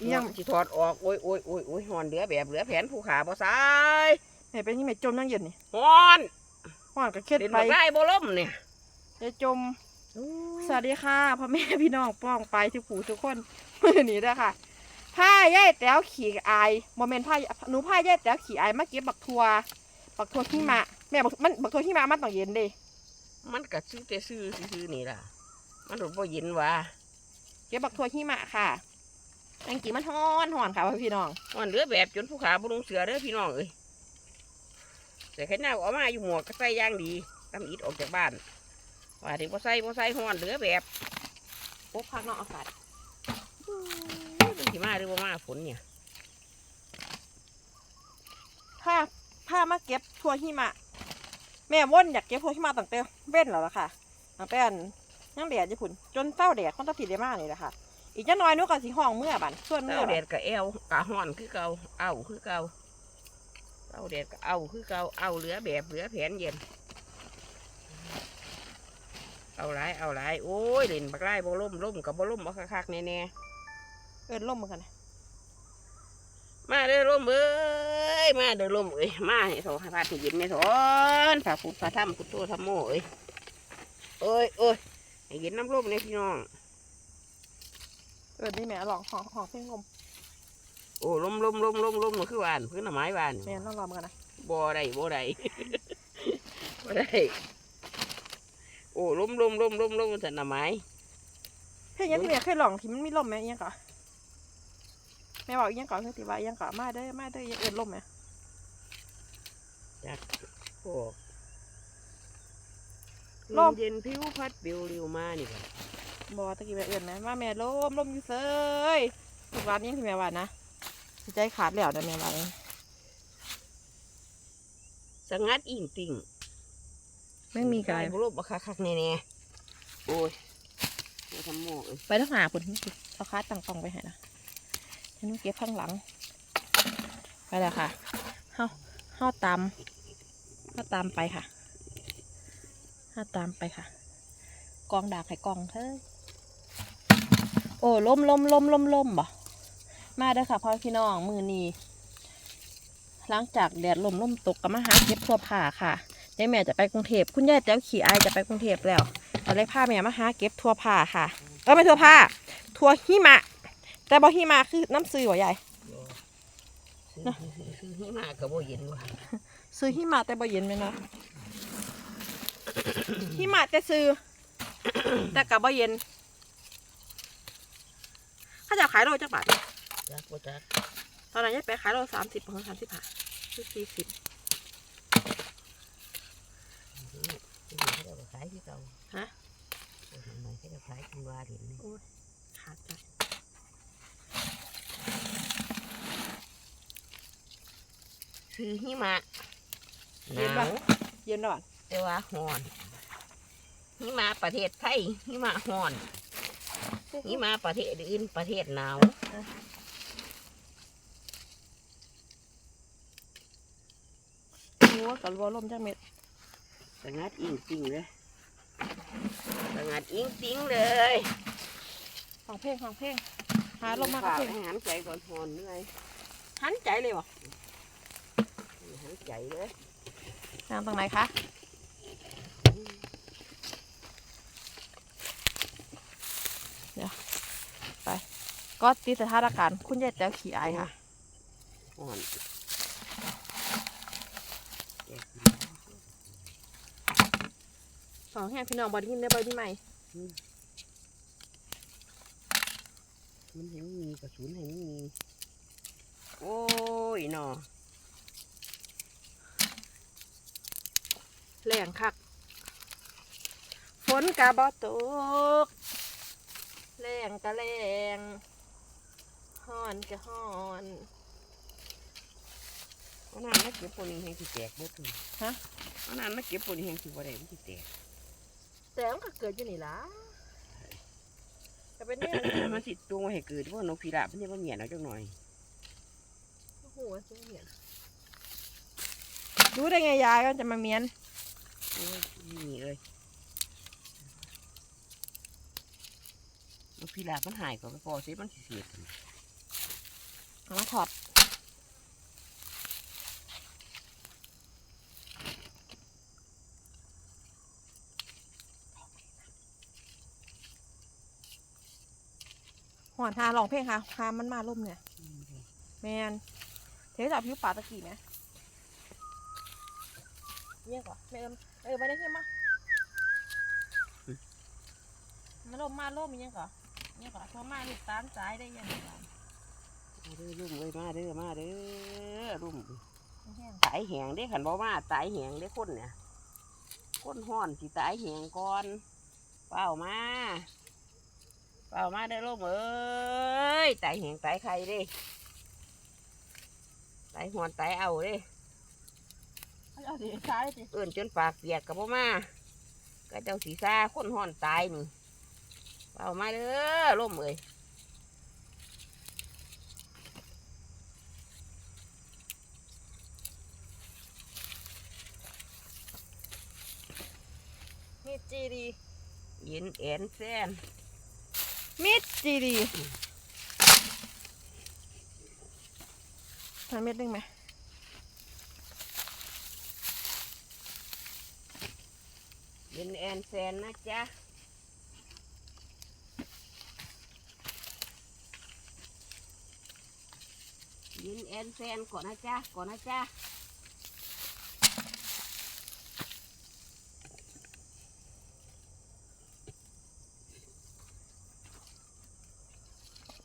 อีหยังสิถอดออก โอ้ยโอ้ยโอ้ยโอ้ยหอนเหลือแบบเหลือแผนผู้ขาบ่ซ้ายแม่เป็นยังไงจมยังเย็นนี่หอนว่านก็เครียดเล่นไปบักไล่บ่ล่มเนี่ยยายจม สวัสดีค่ะพ่อแม่พี่น้องป้องไปทุกผู้ทุกคนมือนี้เด้อค่ะผ้าย่ายแต๋วขี่อายโมเมนต์ผ้าหนูผ้าย่ายแต๋วขี่อายมาเก็บบักทัวบักทัวหิมะแม่บักมันบักทัวหิมะมันต้องเย็นเด้มันก็ซื้อแต่ซื้อซื้อๆนี่ล่ะ มันบ่เย็นว่าเก็บบักทัวหิมะค่ะ อังกี้มันฮ้อนฮ้อนค่ะพ่อพี่น้องหอนเหลือแบบจนผู้ขาบ่ลงเสือเด้อพี่น้องเอ้ยแต่แค่หน้าเอามาอยู่หมวกก็ใส่อย่างดีตำอิดออกจากบ้านว่าถึงบ่ใส่บ่ใส่หอนเหลือแบบโอ้พักนอกอากาศมันสิมาหรือบ่มาฝนเนี่ยผ้าผ้ามาเก็บทัวหิมะ แม่ว่นอยากเก็บทัวหิมะตั้งแต่เว้นแล้วล่ะค่ะตั้งแต่อันยังแดดญี่ปุ่นจนเศร้าแดดคนตะผิดได้มากนี่แหละค่ะ อีกจะน้อยหนูก็สิห้องเมื่อบันส่วนเมื่เต้าอแดบัดดก็แอวกะห้อนคือเก่าเอาคือเก่าเต้าแดดก็เอาคือเก่าเอาเหลือแบบเหลือแผนเย็น เอาหลายเอาหลายโอ้ยเล่นบักไล่บ่ล่มล่มกับบ่ล่มบ่คักๆแน่เอินล่มเหมือนกันนะๆมาเด้อล่มเอ้ยมาเด้อล่มเอ้ยมาให้โถให้พาที่ยินไม่ถอนพระพุทธพระธรรมพุทโธธรรมโมเอ้ยเอ้ยเอ้ยให้ยินน้ำล่มเนี่ยพี่น้อง เอินนี่แม่ลองห้องห้องเพ่งลมโอ้ล่มล่มล่มล่มล่มมันคือหวานพื้นหน่อไม้หวานแม่ต้องรอเหมือนกันนะบ่ได้บ่ได้บ่ได้โอ้ล้มล้มล้มล้มล้มสันหน่อไม้เพ่งยังที่แม่เคยลองที่มันมีลมไหมอิหยังก่อนแม่บอกอิหยังก่อนคือติว่าอิหยังก่อนมาได้อมาได้ออิหยังเอินลมไหมจากพวกลลมมเย็นผิวพัดปิวริวมานี่ค่ะ บอตะกี้แม่เอินไหมมาแม่ลมลมอยู่เซยทุกวันนี้ที่แม่ว่านะใจขาดแล้วนะแม่ว่าเลยสงัดอิงติ่งไม่มีกายบุรุษบักคักๆแน่ๆโอ้ยมาทำโม่เอ้ยไปต้องหาผลเอาคาตั้งกล้องไปให้นะฉันเก็บข้างหลัง ไปแล้วค่ะเฮาเฮาตามเฮาตามไปค่ะเฮาตามไปค่ะ กองดากให้กองเฮ้ยโอ้ล้มล้มล้มล้มล้มบ่มาเด้อค่ะพ่อพี่น้องมือนี้หลังจากแดดลมลมตกก็มาหาเก็บทั่วผ้าค่ะยายแม่จะไปกรุงเทพคุณยายแต้วขี่อายจะไปกรุงเทพแล้วเราเลยพาแม่มาหาเก็บทั่วผ้าค่ะเออไม่ทั่วผ้าทั่วหิมะ แต่บ่หิมะคือน้ำซื้อบ่ใหญ่ซื้อซื้อซื้อให้มากับโบเย็นว่ะซื้อหิมะแต่บ่เย็นไหมเนาะหิมะแต่ซื้อแต่กับบ่เย็นเขา จะขายโลจักบาทเนี่ยจักบ่จักตอนนั้นยายไปขายโลสามสิบของสามสิบห้าคือสี่สิบซื้อให้เราขายที่เก่าฮะโอ้ยทำไมให้เราขายกินวาเห็นนี่ขาดใจซื้อหิมะหเย็นนาปะวเย็นหน่อยแต่ว่าฮ้อนหิมะประเทศไทยหิมะฮ้อน หิมะประเทศอื่นประเทศหนาวรู้ว่ากับวัวลมจักเม็ดสงัดอิงติงเลยสงัดอิงติงเลยฟังเพลงฟังเพลงหาลมมากกับเพลงให้หันใจก่อนหอนเหนื่อยหันใจเลยบ่หันใจเลยนางตรงไหนคะ ก็ติดสถานการณ์คุณยายแต้วขี่อายค่ะหอนแจกกินสองแห่งพี่น้องบอดี้ยินได้บอดี้ใหม่มันเห็นมีกระสุนเห็นมีโอ้ยหนอแรงคัก ฝนกะบ่ตก แรงกะแรงฮ้อนกะฮ้อนเอาน้ำมาเก็บปนนี้ให้สิแตกเบิดเลยฮะ เอาน้ำมาเก็บปนนี้ให้สิบ่ได้มันสิแตก แต่มันก็เกิดอยู่นี่ล่ะก็เป็นเนี่ยมันสิตัวให้เกิดเพราะนกพิราบมันจะมาเหมียนเอาจังหน่อยโอ้โหเสียงเหียนรู้ได้ไงยายก็จะมาเมียนโอ้ยนี่เอ้ย นพิราบมันหายก่อนไปพอสิมันเสียดเอามาถอดหอนทาลองเพลงค่ะพามันมาล่มเนี่ยแมนเทจับผิวปาตะกี้ไหมเนี่ยก่อนแม่เอิมเออไปได้ขึ้นมา มาล่มมาล่มยังก่อนเนี่ยก่อนโทรมาลูกตามสายได้ยังไงก่อนมาเด้อลุ่มเลยมาเด้อมาเด้อลุ่มแห้งตายแหงเด้ขันบ่มาตายแหงเด้คนเนี่ยคนห้อนสิตายแหงก่อนเปล่ามาเปล่ามาเด้อลุ่มเอ้ยตายแหงตายใครเด้ตายหอนตายเอาเด้เอาสิสายสิเอื่นจนปากเปียกกับบ่มาก็เจ้าสีซาคนห้อนตายนี่ เปล่ามาเด้อลุ่มเอ้ยมีดจีดียินแอนแซนมีดจีดีทำเม็ดนึงไหมยินแอนแซนนะจ๊ะ ยินแอนแซนก่อนนะจ๊ะก่อนนะจ๊ะ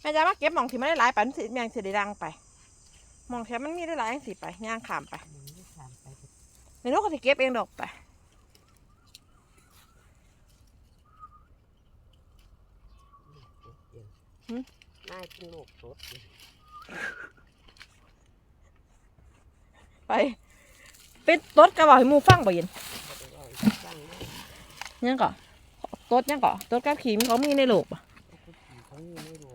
แม่จะมาเก็บหมองที่มันได้หลายไปมันสิแมงสิได้ดังไปหมองที่มันมีได้หลายจังสิไปย่างขามไปมันไม่ขามไปเถอะในโลกก็สิเก็บเองดอกไปหึน่ากินลูกสดอยู่ ไปเป็นต้นกระบอกให้หมูฟังบ่เย็นบ่ได้เอาอีกจังเลยยังก่อต้นยังก่อต้นกับขีมเขามีในโลกปะเอาคุกกี้เขามีไม่รู้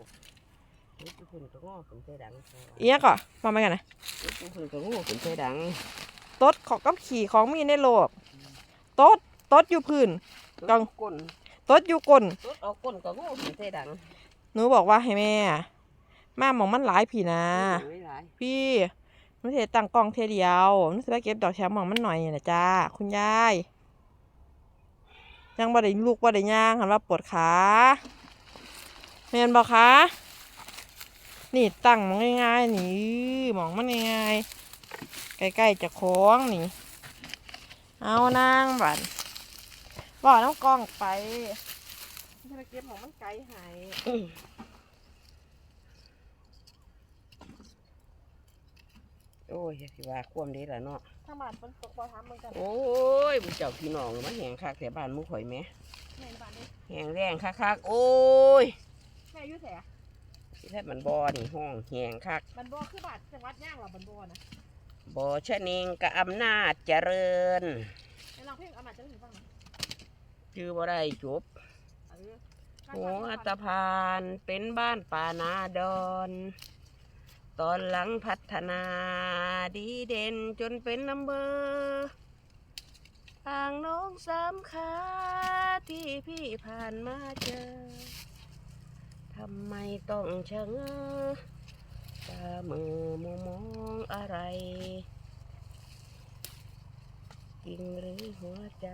เฮ้ยทุกคนก็ง้อสนใจดังใช่ไหมอีหยังก่อมามากันนะทุกคนก็ง้อสนใจดังต้นของกับขี่ของมีในโลกต้นต้นอยู่พื้นกังก้นต้นอยู่ก้นรถเอาก้นก็ง้อสนใจดังหนูบอกว่าให้แม่มาหมองมันหลายผีนะไม่หลายพี่มั นเสตั้งกล้องเทเดียวนจะไปเก็บดอกแชมป์หมองมันหน่อยนี่นะจ้าคุณยาย ยังบ่ได้ลูกบ่ได้ย่างหันว่าปวดขาเห็นบอกคะนี่ตั้งหมองง่ายๆนี่หมองมันง่ายๆใกล้ๆจะโค้งนี่ เอานางบัดบ่อน้ำกล้องไปจะไปเก็บหมองมันไกลหาย โอ้ยอย่าสิว่าความเด้ล่ะเนาะถ้าบ้านฝนตกบ่ทำเหมือนกันโอ้ยบุเจ้าพี่น้องมาแหงคักแต่บ้านหมุข่อยแหม่แม่บ้านนี้แหงแรงคักๆโอ้ยแม่อยุ่แสที่แท้มันบ่อนี่ห้องแหงคักบันบ่คือบ้านจังหวัดย่างหรอบันบ่นะบ่อชะเนงกับอำนาจเจริญไอ้ลองเพลงเอามาจะถึงฟังหน่อยชื่อบ่ได้จบเออหัวตะพานเป็นบ้านป่านาดอน ตอนหลังพัฒนาดีเด่นจนเป็นอำเภอร์ทางน้องสามขาที่พี่ผ่านมาเจอ ทำไมต้องชะเง้อตามือมัวมองอะไรจริงหรือหัวใจ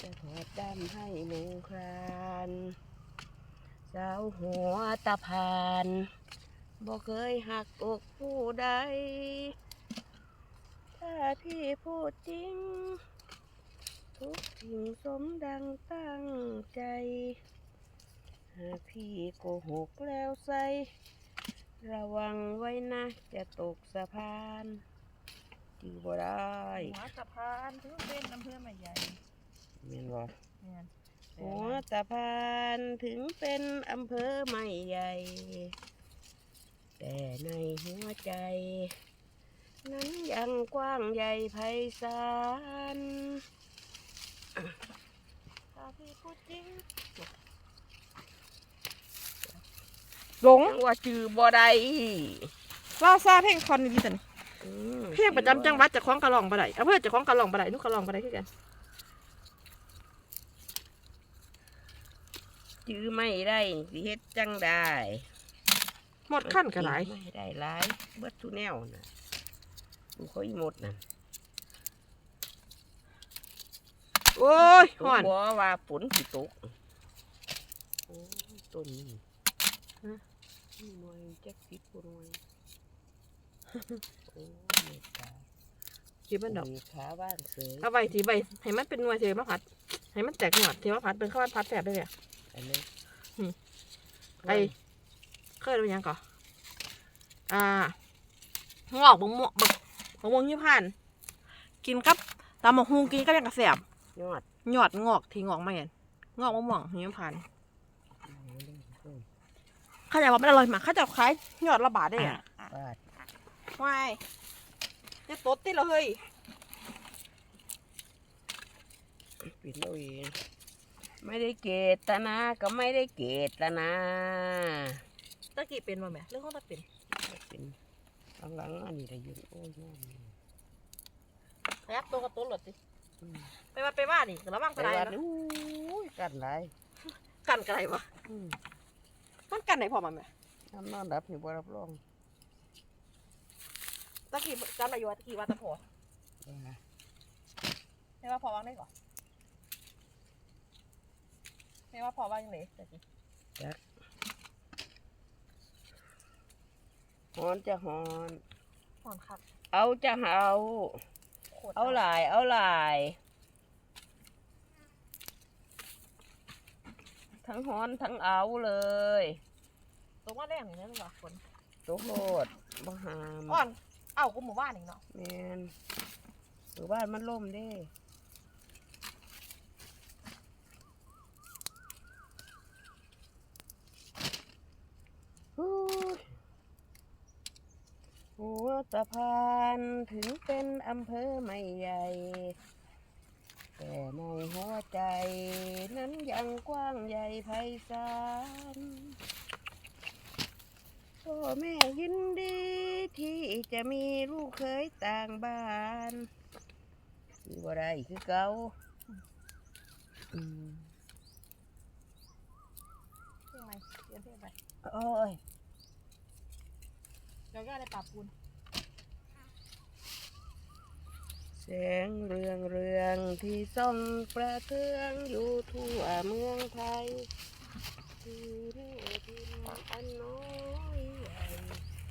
จะถอดดำให้หนึ่งคราน สาวหัวตะพาน บ่เคยหักอกผู้ใด ถ้าพี่พูดจริง ทุกสิ่งสมดังตั้งใจ หากพี่โกหกแล้วใส่ระวังไว้นะ จะตกสะพานจือบ่ได้หัวสะพานถือเป็นอำเภอใหม่ใหญ่เมียนบ่แม่นหัวตะพานถึงเป็นอำเภอไม่ใหญ่ แต่ในหัวใจ นั้นยังกว้างใหญ่ไพศาลถ้าพี่พูดจริงหลงจังว่าจือบ่ได้เล่าซาเพลงคอนดีจังอืมเพลงประจำจังหวัดจะคล้องกระหล่องบ่ได้อำเภอจะคล้องกระหล่องบ่ได้นุกกระหล่องบ่ได้คือกัน จือไม่ได้สิเฮ็ดจังได้ หมดขั้นก็หลายไม่ได้หลายเบิดทุแนวน่ะดูเขาอีหมดน่ะโอ้ยตห่อกนบ่ว่าฝนสิตกโอ้ยต้นนี้ฮะนี่หน่วยจักสิบกว่าหน่วยโอ้ยเมตตาคิดมันดอกมีขาบ้านเสยเอาไว้ทีใบให้มันเป็นหน่วยเทมะพัดให้มันแตกหนวดเทมะพัดเป็นข้าวพัดแสบได้เลยอะอันนี้อืมไอ้ เคยดูยังก่อนอ่างอกบงม่วงบงบงม่วงยี่ผ่านกินกับตำหมกฮุงกินก็ยังกระแสบยอดหยอดงอกที่งอกไม่เห็นงอกมะม่วงยี่ผ่านเข้าใจว่ามันอร่อยมากเข้าใจคล้ายหยอดระบาดได้อะบาดวายจะตดติเราเฮ้ยปิดเอาเองไม่ได้เกตนา ก็ไม่ได้เกตนา ตะกี้เป็นมาไหมเรื่องของตะเป็นเป็นหลังๆอันนี้ได้ยินโอ้ยยอดนี่ยักตัวกับตัวหลดสิอืมไปมาไปว่านี่ระวังกแต่ระไดว่านะอู้ยกันหลายกันกระไดวะอืมมันกันไหนพอมาไหมน้ำนอนรับนี่บ่รับรองตะกี้จำได้อยู่ว่าตะกี้ว่าตะพอว่าไม่ว่าพอวางได้ก่อนไม่ว่าพอวางยังไงตะกี้ หอนจะหอนห่อนคักเอาจะเอา โคตรเอาหลาย เอาหลาย ทั้งหอนทั้งเอาเลยตัวว่าแรงอย่างนี้เลยว่ะฝนโตโหดบ่หามอ่อน เอ้ากูหมู่บ้านอีกเนาะแมนหรือบ้านมันล่มเด้ฮู้ย หัวสะพานถึงเป็นอำเภอไม่ใหญ่ แต่ในหัวใจนั้นยังกว้างใหญ่ไพศาลพ่อแม่ยินดีที่จะมีลูกเคยต่างบ้านคือบ่ได้คือเก่าอืมเพลงไหมเรียนเพลงไปโอ้ยเดี๋ยวก็ได้ปรับปูน แสงเรืองเรืองที่ส่องประเทืองอยู่ทั่วเมืองไทยคือเรื่องที่อันน้อยใหญ่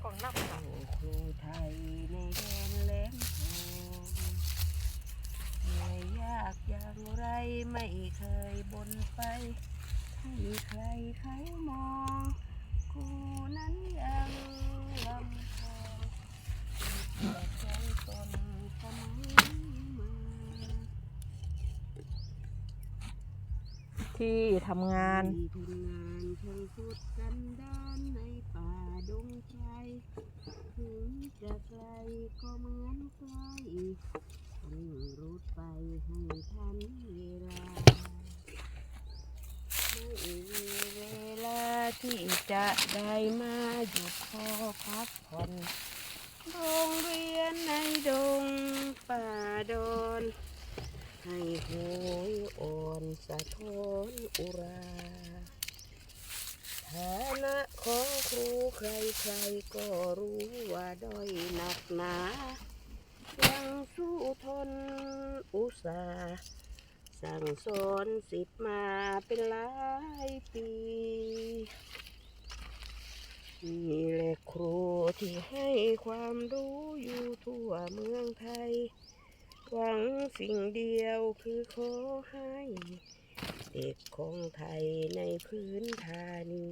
กล่องนับโอ้ครูไทยในแดนแหลมทองเหนื่อยยากอย่างไรไม่เคยบนไปให้ใครเขามอง กูนั้นยังลำพ ที่ทำงาน ที่ทำงานทั้งสุดกันด้านในป่าดงไพรถึงจะไกลก็เหมือนใกล้ต้องรูดไปให้ทันเวลาไม่มีเวลาที่จะได้มาหยุดพอพักผ่อน งเรียนในดงป่าดอนให้โหยอ่อนสะท้อนอุราฐานะของครูใครใครก็รู้ว่าด้อยหนักหนายังสู้ทนอุตสาห์สั่งสอนสิทธิ์มาเป็นหลายปี นี่แหละครูที่ให้ความรู้อยู่ทั่วเมืองไทย หวังสิ่งเดียวคือขอให้ เด็กของไทยในพื้นฐานี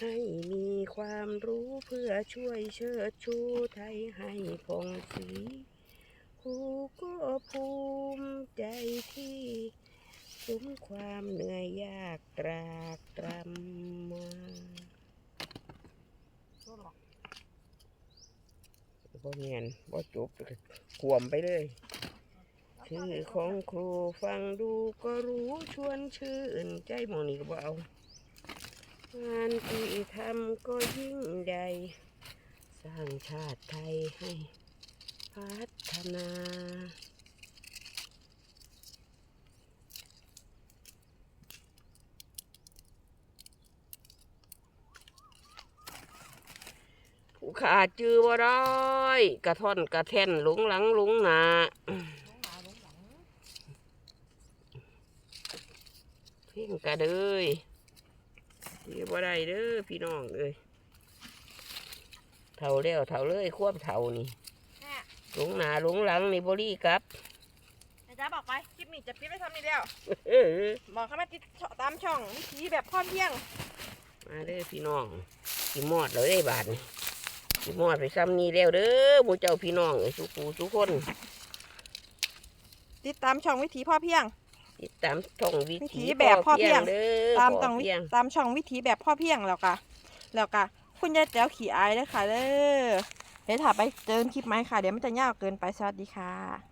ให้มีความรู้เพื่อช่วยเชิดชูไทยให้ผ่องสีครูก็ภูมิใจที่สมความเหนื่อยยากตรากตรำมา บ่เงียนบ่จบขวมไปเลยชื่อของครูฟังดูก็รู้ชวนชื่นใจหมองนี่ก็บ่เอางานที่ทำก็ยิ่งใหญ่สร้างชาติไทยให้พัฒนา ขาจื้อบ่ได้กระท่อนกระแท่นหลงหลังหลงหนาเพ่งกระเดยจื้อบ่ได้เด้อพี่น้องเอ้ยเท่าแล้วเท่าเลยควบเท่านี่แม่หลงหนาหลงหลังนี่บรีครับไอ้จ้าบอกไปคลิปนี้จะปิดไปทำนี่แล้วเออบอกเข้ามาติดตามช่องวิธีแบบพ่อเพียง มาเด้อพี่น้องสิมอดเลยได้บาทนี่ สิมอดไปซ้ำนี่แล้วเด้อหมูเจ้าพี่น้องเอ้ยสุกูสุกคน ติดตามช่องวิธีพ่อเพียง ติดตามช่องวิวิถีถีแบบพ่อเพียง เด้อตามพ่ต้อองวิเพียงตามช่องวิธีแบบพ่อเพียงแล้วกะแล้วกะคุณยายแจ๋วขี่อายเด้อค่ะเด้อเดี๋ยวถ้าไปเจอคลิปไหมค่ะ เดี๋ยวมันจะยาวเกินไปสวัสดีค่ะ